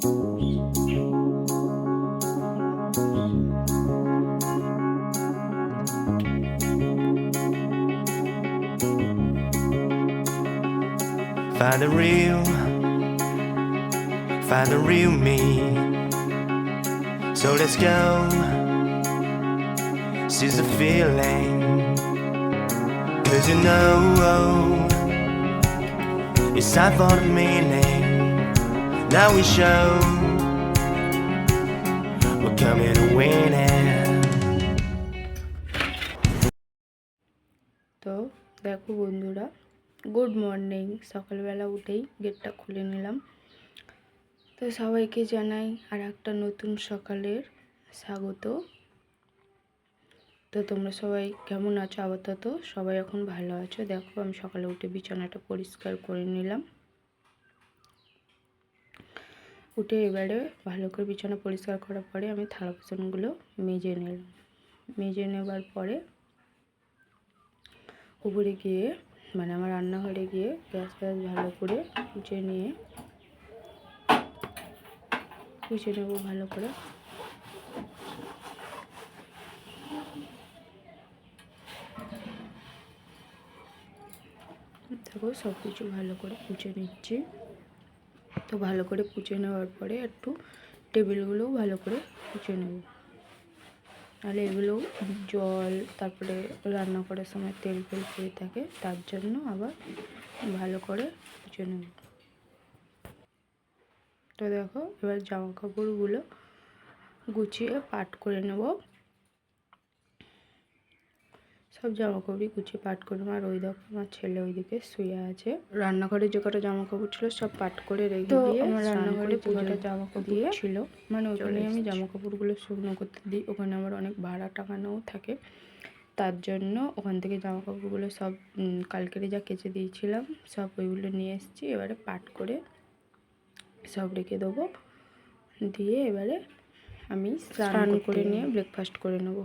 Find the real, find the real me. So let's go, seize the feeling. Cause you know, oh, it's time for the meaning. Now we show we're coming to win. তো দেখো বন্ধুরা good morning সকালবেলা উঠেই গেটটা খুলে নিলাম। তো সবাইকে জানাই আর একটা নতুন সকালের স্বাগত। তো তোমরা সবাই কেমন আছো? আপাতত সবাই এখন ভালো আছো। দেখো আমি সকালে উঠে বিছানাটা পরিষ্কার করে নিলাম। উঠে এবারে ভালো করে বিছানা পরিষ্কার করার পরে আমি থালা বাসনগুলো মেজে নিলাম। মেজে নেবার পরে উপরে গিয়ে মানে আমার রান্নাঘরে গিয়ে গ্যাস ফ্যাস ভালো করে মুছে নিয়ে মুছে নেব ভালো করে। দেখো সব কিছু ভালো করে পুছে নিচ্ছি। তো ভালো করে পুছে নেওয়ার পরে একটু টেবিলগুলোও ভালো করে পুছে নেব। তাহলে এগুলো জল, তারপরে রান্না করার সময় তেল ফেল পড়ে থাকে, তার জন্য আবার ভালো করে পুছে নেব। তো দেখো, এবার জামা কাপড়গুলো গুছিয়ে পাট করে নেব। সব জামা কাপড়ই গুছিয়ে পাট করে আর ওই দেখো আমার ছেলে ওইদিকে শুয়ে আছে। রান্নাঘরে যে কটা জামা কাপড় ছিল সব পাট করে রেখে দিয়ে আমার রান্নাঘরে যে কটা জামা কাপড় ছিল। মানে ওখানে আমি জামা কাপড়গুলো শুকনো করতে দিই। ওখানে আমার অনেক ভাড়া টাকানোও থাকে। তার জন্য ওখান থেকে জামা কাপড়গুলো সব কালকেরে যা কেচে দিয়েছিলাম সব ওইগুলো নিয়ে এসেছি। এবারে পাট করে সব রেখে দেবো। দিয়ে এবারে আমি স্নান করে নিয়ে ব্রেকফাস্ট করে নেব।